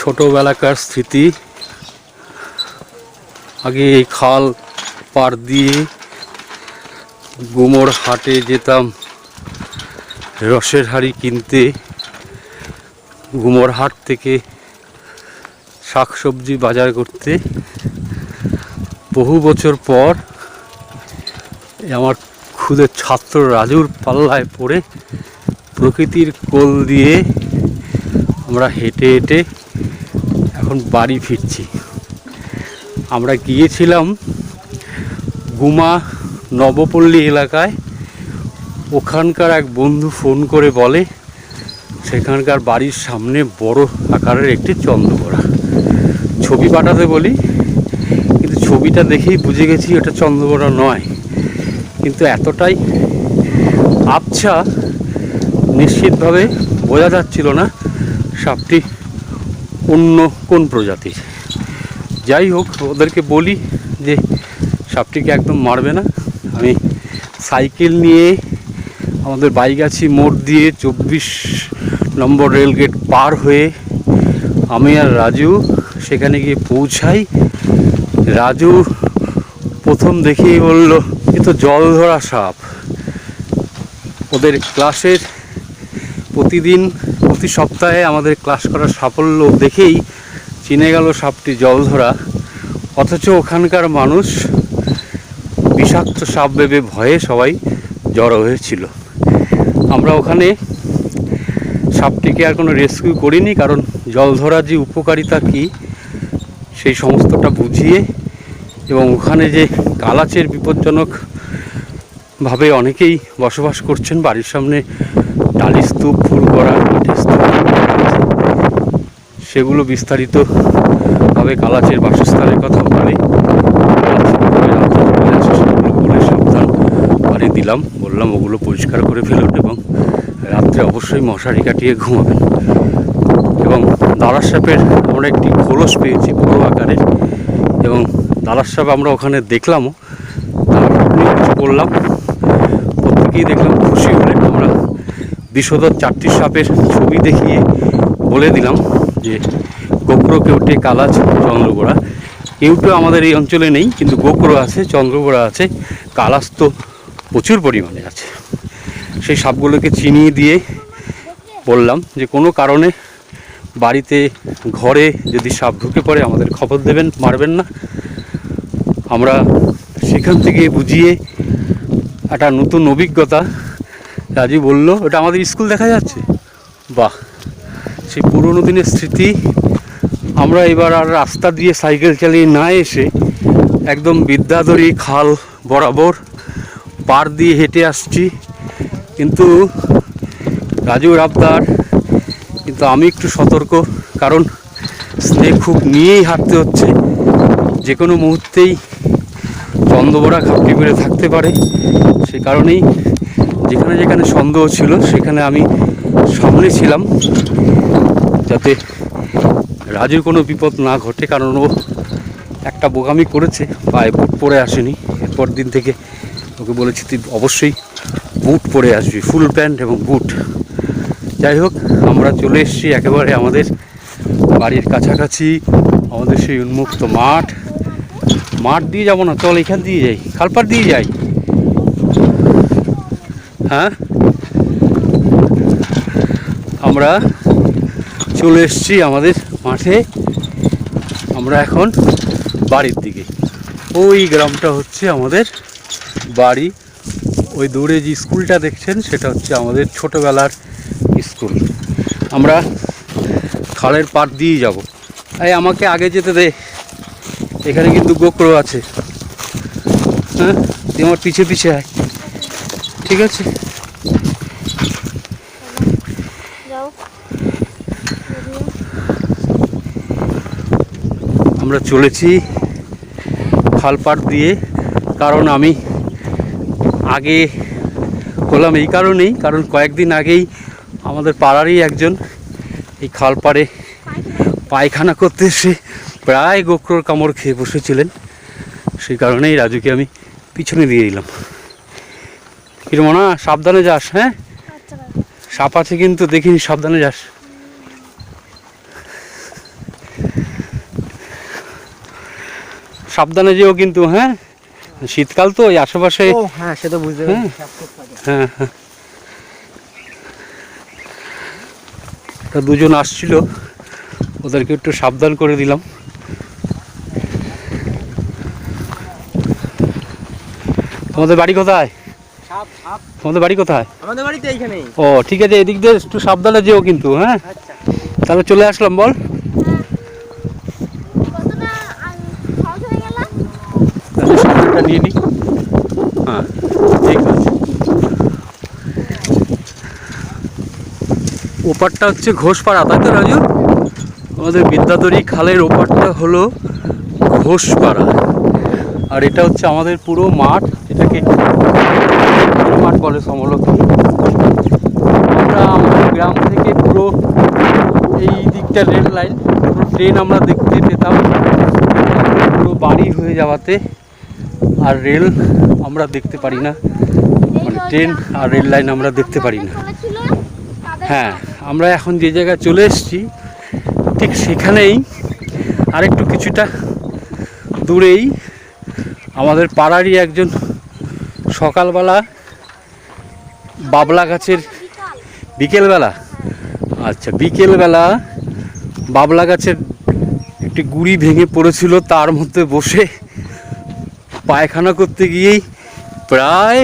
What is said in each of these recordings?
ছোটোবেলাকার স্মৃতি। আগে এই খাল পার দিয়ে গুমোর হাটে যেতাম, রসের হাড়ি কিনতে। গুমোর হাট থেকে শাকসবজি বাজার করতে। বহু বছর পর আমার খুদের ছাত্র রাজুর পাল্লায় পড়ে প্রকৃতির কোল দিয়ে আমরা হেঁটে হেঁটে এখন বাড়ি ফিরছি। আমরা গিয়েছিলাম গুমা নবপল্লী এলাকায়। ওখানকার এক বন্ধু ফোন করে বলে, সেখানকার বাড়ির সামনে বড় আকারের একটি চন্দ্রকোড়া ছবি পাঠাতে বলি, কিন্তু ছবিটা দেখেই বুঝে গেছি ওটা চন্দ্রকোড়া নয়। কিন্তু এতটাই আবছা, নিশ্চিতভাবে বোঝা যাচ্ছিল না সাপটি অন্য কোন প্রজাতির? যাই হোক, ওদেরকে বলি যে সাপটিকে একদম মারবে না। আমি সাইকেল নিয়ে আমাদের বাইগাছি মোড় দিয়ে চব্বিশ নম্বর রেলগেট পার হয়ে আমি আর রাজু সেখানে গিয়ে পৌঁছাই। রাজু প্রথম দেখেই বলল, এ তো জল ধরা সাপ। ওদের ক্লাসের প্রতিদিন প্রতি সপ্তাহে আমাদের ক্লাস করার সাফল্য দেখেই চিনে গেল সাপটি জল ধরা। অথচ ওখানকার মানুষ বিষাক্ত সাপ ভেবে ভয়ে সবাই জড়ো হয়েছিল। আমরা ওখানে সাপটিকে আর কোনো রেস্কিউ করিনি, কারণ জল ধরার যে উপকারিতা কী, সেই সমস্তটা বুঝিয়ে এবং ওখানে যে কালাচের বিপজ্জনক ভাবে অনেকেই বসবাস করছেন, বাড়ির সামনে টালি স্তূপ ফুল করা কাঠের স্তূপ সেগুলো বিস্তারিত ভাবে কালাচের বাসস্থানের কথা বলে সাবধান বাড়ি দিলাম, বললাম ওগুলো পরিষ্কার করে ফেলুন এবং রাত্রে অবশ্যই মশারি কাটিয়ে ঘুমাবেন। এবং দালার সাপের আমরা একটি খোলস পেয়েছি বড় আকারের এবং দালার সাপ আমরা ওখানে দেখলামও তার নিয়ে কিছু করলাম প্রত্যেকেই দেখলাম খুশি হলেন। আমরা বিষধর চারটি সাপের ছবি দেখিয়ে বলে দিলাম যে গোকরো কেউটে কালাচ চন্দ্রগোড়া। কেউটো আমাদের এই অঞ্চলে নেই, কিন্তু গোকরো আছে, চন্দ্রগোড়া আছে কালাচ তো প্রচুর পরিমাণে আছে। সেই সাপগুলোকে চিনিয়ে দিয়ে বললাম যে কোনো কারণে বাড়িতে, ঘরে যদি সাপ ঢুকে পড়ে, আমাদের খবর দেবেন, মারবেন না। আমরা সেখান থেকে বুঝিয়ে একটা নতুন অভিজ্ঞতা রাজু বলল ওটা আমাদের স্কুল দেখা যাচ্ছে? বাহ, সেই পুরোনো দিনের স্মৃতি। আমরা এবার আর রাস্তা দিয়ে সাইকেল চালিয়ে না এসে একদম বিদ্যাধরী খাল বরাবর পার দিয়ে হেঁটে আসছি। কিন্তু রাজুর আবদার কিন্তু আমি একটু সতর্ক, কারণ স্নেহ খুব নিয়েই হাঁটতে হচ্ছে। যে কোনো মুহূর্তেই চন্দ্রবড়া খাপটি মেরে থাকতে পারে, সে কারণেই যেখানে যেখানে সন্দেহ ছিল, সেখানে আমি সামনে ছিলাম যাতে রাজুর কোনো বিপদ না ঘটে, কারণ ও একটা বোকামি করেছে, পায়ে বুট পরে আসেনি। এরপর দিন থেকে ওকে বলেছি, তুই অবশ্যই বুট পরে আসবি, ফুল প্যান্ট এবং বুট। যাই হোক, আমরা চলে এসেছি একেবারে আমাদের বাড়ির কাছাকাছি, আমাদের সেই উন্মুক্ত মাঠ। মাঠ দিয়ে যাব না, চল এখান দিয়ে যাই খালপার দিয়ে যাই। হ্যাঁ? আমরা চলে এসেছি আমাদের মাঠে। আমরা এখন বাড়ির দিকে। ওই গ্রামটা হচ্ছে আমাদের বাড়ি। ওই দূরে যে স্কুলটা দেখছেন, সেটা হচ্ছে আমাদের ছোটোবেলার স্কুল। আমরা খালের পাড় দিয়েই যাব। এই আমাকে আগে যেতে দে। এখানে কিন্তু গোকরো আছে। হ্যাঁ? তুই আমার পিছে পিছে আয়। ঠিক আছে। আমরা চলেছি খালপাড় দিয়ে কারণ আমি আগে হলাম এই কারণেই কারণ কয়েকদিন আগেই আমাদের পাড়ারই একজন এই খালপাড়ে পায়খানা করতে এসে প্রায় গোকরোর কামড় খেয়ে বসেছিলেন। সেই কারণেই রাজুকে আমি পিছনে দিয়ে দিলাম কিরমনা সাবধানে যাস হ্যাঁ? আচ্ছা, সাপ আছে কিন্তু দেখিনি সাবধানে যাস। সাবধানে যেও কিন্তু হ্যাঁ? শীতকাল তো ওই আশেপাশে। হ্যাঁ সে তো বুঝতে হ্যাঁ? হ্যাঁ, হ্যাঁ। দুজন আসছিল ওদেরকে একটু সাবধান করে দিলাম। তোমাদের বাড়ি কোথায়? তোমাদের বাড়ি কোথায়? আমাদের বাড়িতে এইখানেই। ও ঠিক আছে এদিক দিয়ে একটু সাবধানে যেও কিন্তু হ্যাঁ? আচ্ছা। তাহলে চলে আসলাম বল। কতটা আ- সহজ গেল তাহলে নিয়ে নিই হ্যাঁ ঠিক আছে। ওপারটা হচ্ছে ঘোষপাড়া তাই তো রাজু? আমাদের বিদ্যাধরী খালের ওপারটা হলো ঘোষপাড়া। আর এটা হচ্ছে আমাদের পুরো মাঠ। বলে সমলত আমরা আমাদের গ্রাম থেকে পুরো এই দিকটা রেল লাইন, পুরো ট্রেন আমরা দেখতে পেতাম। পুরো বাড়ি হয়ে যাওয়াতে আর রেল আমরা দেখতে পারি না। মানে ট্রেন আর রেল লাইন আমরা দেখতে পারি না। হ্যাঁ আমরা এখন যে জায়গায় চলে এসেছি, ঠিক সেখানেই আরেকটু কিছুটা দূরেই আমাদের পাড়ারই একজন সকালবেলা বাবলা গাছের বিকেলবেলা আচ্ছা বিকেলবেলা বাবলা গাছের একটি গুড়ি ভেঙে পড়েছিল, তার মধ্যে বসে পায়খানা করতে গিয়েই প্রায়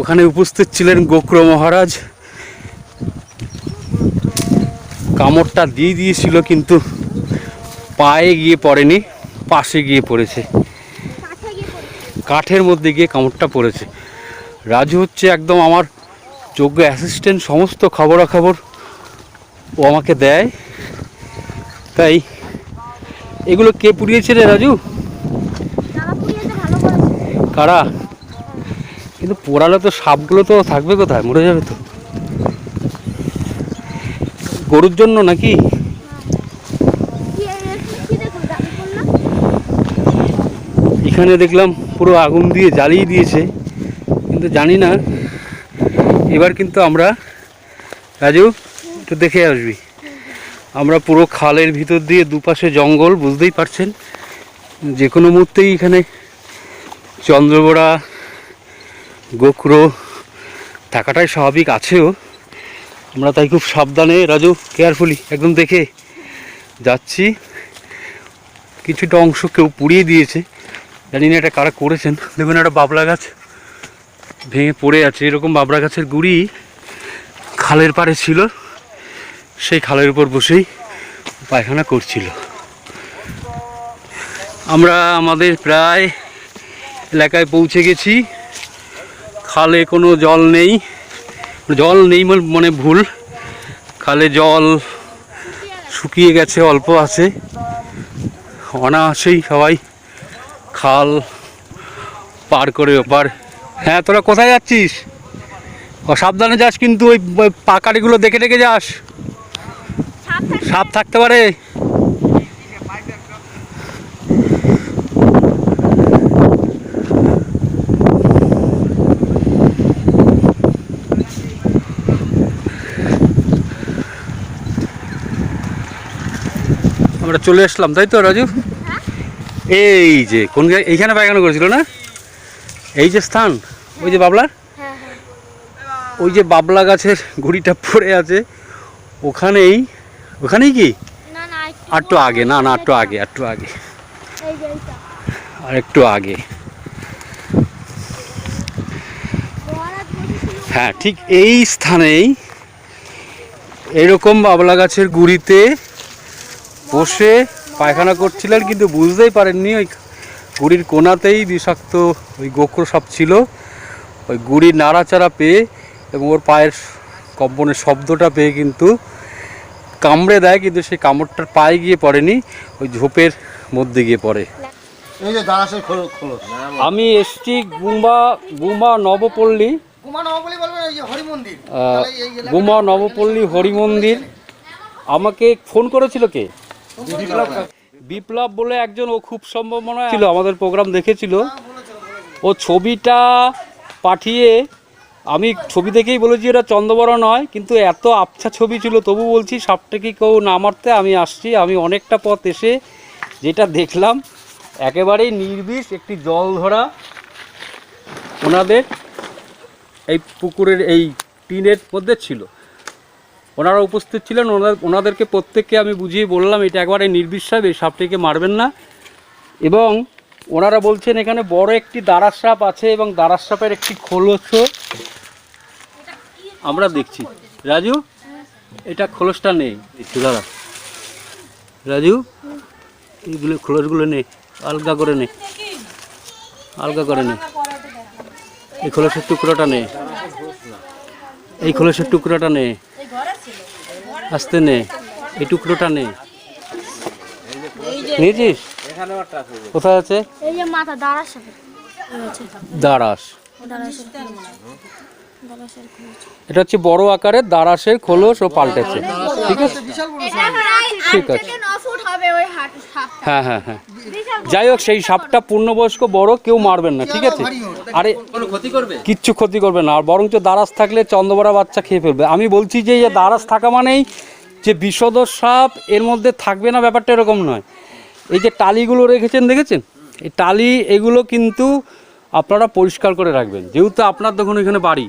ওখানে উপস্থিত ছিলেন গোক্র মহারাজ। কামড়টা দিয়ে দিয়েছিল, কিন্তু পায়ে গিয়ে পড়েনি, পাশে গিয়ে পড়েছে। কাঠের মধ্যে গিয়ে কামড়টা পড়েছে। রাজু হচ্ছে একদম আমার যোগ্য অ্যাসিস্ট্যান্ট সমস্ত খবরাখবর ও আমাকে দেয়। তাই এগুলো কে পুড়িয়েছে রে রাজু? কারা? কিন্তু পোড়ালে তো সাপগুলো তো থাকবে কোথায়? মরে যাবে তো। গরুর জন্য নাকি? করলাম? এখানে দেখলাম পুরো আগুন দিয়ে জ্বালিয়ে দিয়েছে। কিন্তু জানি না, এবার কিন্তু আমরা, রাজু, একটু দেখে আসবি। আমরা পুরো খালের ভিতর দিয়ে দুপাশে জঙ্গল, বুঝতেই পারছেন? যে কোনো মুহূর্তেই এখানে চন্দ্রবোড়া, গোখরো থাকাটাই স্বাভাবিক আছেও। আমরা তাই খুব সাবধানে, রাজু কেয়ারফুলি একদম দেখে যাচ্ছি। কিছুটা অংশ কেউ পুড়িয়ে দিয়েছে। জানি না এটা কারা করেছেন। দেখুন একটা বাবলা গাছ ভেঙে পড়ে আছে, এরকম বাবলা গাছের গুড়ি খালের পাড়ে ছিল, সেই খালের উপর বসেই পায়খানা করছিল। আমরা আমাদের প্রায় এলাকায় পৌঁছে গেছি, খালে কোনো জল নেই জল নেই মানে ভুল, খালে জল শুকিয়ে গেছে, অল্প আছে, অনায়াসেই সবাই খাল পার করে ওপার। হ্যাঁ তোরা কোথায় যাচ্ছিস? ও, সাবধানে যাস কিন্তু ওই পাকারিগুলো দেখে দেখে যাস। সাপ থাকতে পারে। আমরা চলে আসলাম, তাই তো রাজু? এই যে কোন এইখানে পায়খানা করেছিল না? এই যে স্থান ওই যে বাবলার? হ্যাঁ হ্যাঁ। ওই যে বাবলা গাছের গুড়িটা পড়ে আছে ওখানেই ওখানেই কি? একটু আগে না না একটু আগে একটু আগে। আর একটু আগে। হ্যাঁ ঠিক এই স্থানেই এরকম বাবলা গাছের গুড়িতে বসে পায়খানা করছিলেন কিন্তু বুঝতেই পারেননি ওই গুড়ির কোনাতেই বিষাক্ত ওই গোখর সাপ ছিল। ওই গুড়ির নাড়াচাড়া পেয়ে এবং ওর পায়ের কম্পনের শব্দটা পেয়ে কিন্তু কামড়ে দেয় কিন্তু সেই কামড়টার পায়ে গিয়ে পড়েনি ওই ঝোপের মধ্যে গিয়ে পড়ে। আমি এসছি গুম্বা গুম্বা নবপল্লী। গুমা নবপল্লী হরি মন্দির আমাকে ফোন করেছিল কে? বিপ্লব বলে একজন ও খুব সম্ভাবনা ছিল আমাদের প্রোগ্রাম দেখেছিল। ও ছবিটা পাঠিয়ে আমি ছবি দেখেই বলেছি এটা চন্দ্রবড়া নয় কিন্তু এত আবছা ছবি ছিল তবু বলছি সাপটাকে কেউ না মারতে? আমি আসছি আমি অনেকটা পথ এসে যেটা দেখলাম একেবারেই নির্বিষ একটি জল ধরা ওনাদের এই পুকুরের এই টিনের মধ্যে ছিল। ওনারা উপস্থিত ছিলেন ওনার ওনাদেরকে প্রত্যেককে আমি বুঝিয়ে বললাম, এটা একবারে নির্বিশ্বাস এই সাপটিকে মারবেন না। এবং ওনারা বলছেন, এখানে বড় একটি দাঁড়ার সাপ আছে এবং দাঁড়ার সাপের একটি খোলস আমরা দেখছি। রাজু, এটা খোলসটা নেই। দেখছি দাদা রাজু, এইগুলো খোলসগুলো নেই আলগা করে নে। আলগা করে নে। এই খোলসের টুকরোটা নে। এই খোলসের টুকরোটা নে। আস্তে নে এই টুকরোটা নে। নিয়েছিস? কোথায় আছে? দারাস এটা হচ্ছে বড় আকারের দারাসের খোলস ও পাল্টেছে। ঠিক আছে? ঠিক আছে। থেকে ন ফুট হবে ওই হাট সাপ হ্যাঁ হ্যাঁ হ্যাঁ। যাই হোক সেই সাপটা পূর্ণবয়স্ক বড় কেউ মারবেন না ঠিক আছে? আরে ক্ষতি করবে? কিচ্ছু ক্ষতি করবে না আর বরঞ্চ দারাস থাকলে চন্দ্রবড়া বাচ্চা খেয়ে ফেলবে। আমি বলছি যে এই দারাস থাকা মানেই যে বিষধর সাপ এর মধ্যে থাকবে না ব্যাপারটা এরকম নয়। এই যে টালিগুলো রেখেছেন দেখেছেন? এই টালি এগুলো কিন্তু আপনারা পরিষ্কার করে রাখবেন। যেহেতু আপনার দেখুন এখানে বাড়ি।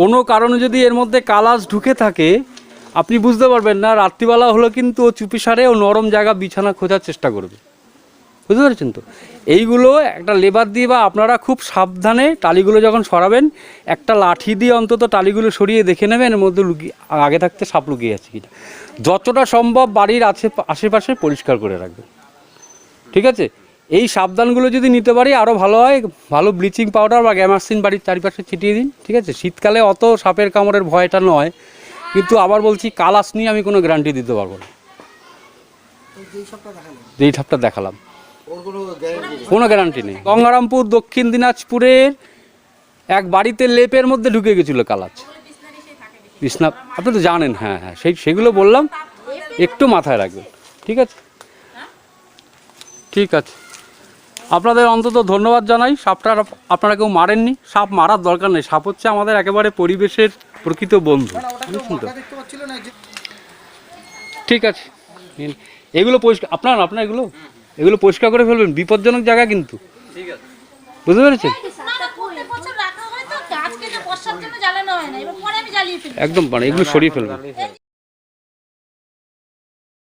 কোনো কারণে যদি এর মধ্যে কালাস ঢুকে থাকে আপনি বুঝতে পারবেন না, রাত্রিবেলা হলো কিন্তু ও চুপিসারে ও নরম জায়গা বিছানা খোঁজার চেষ্টা করবে। বুঝতে পেরেছেন তো? এইগুলো একটা লেবার দিয়ে বা আপনারা খুব সাবধানে টালিগুলো যখন সরাবেন, একটা লাঠি দিয়ে অন্তত টালিগুলো সরিয়ে দেখে নেবেন, এর মধ্যে লুকিয়ে, আগে থাকতে সাপ লুকিয়ে আছে কিনা। যতটা সম্ভব বাড়ির আছে, আশেপাশে পরিষ্কার করে রাখবেন। ঠিক আছে? এই সাবধানগুলো যদি নিতে পারি আরও ভালো হয়, ভালো ব্লিচিং পাউডার বা গ্যামাক্সিন বাড়ির চারিপাশে ছিটিয়ে দিন, ঠিক আছে? শীতকালে অত সাপের কামড়ের ভয়টা নয়। কিন্তু আবার বলছি কালাস নিয়ে আমি কোনো গ্যারান্টি দিতে পারব না। যেই সাপটা দেখালাম। কোনো গ্যারেন্টি নেই। গঙ্গারামপুর দক্ষিণ দিনাজপুরের এক বাড়িতে লেপের মধ্যে ঢুকে গেছিল কালাচ। বিছনা আপনি তো জানেন হ্যাঁ হ্যাঁ সেই সেগুলো বললাম একটু মাথায় রাখবেন। ঠিক আছে? ঠিক আছে। আপনাদের অন্তত ধন্যবাদ জানাই। সাপটা আপ- আপনারা কেউ মারেননি। সাপ মারার দরকার নেই। সাপ হচ্ছে আমাদের একেবারে পরিবেশের প্রকৃত বন্ধু। ঠিক আছে। এগুলো পরিষ্কার আপনার আপনার এগুলো? এগুলো পরিষ্কার করে ফেলবেন। বিপজ্জনক জায়গা কিন্তু। বুঝতে পেরেছেন? পরে একদম মানে এগুলো সরিয়ে ফেলবেন।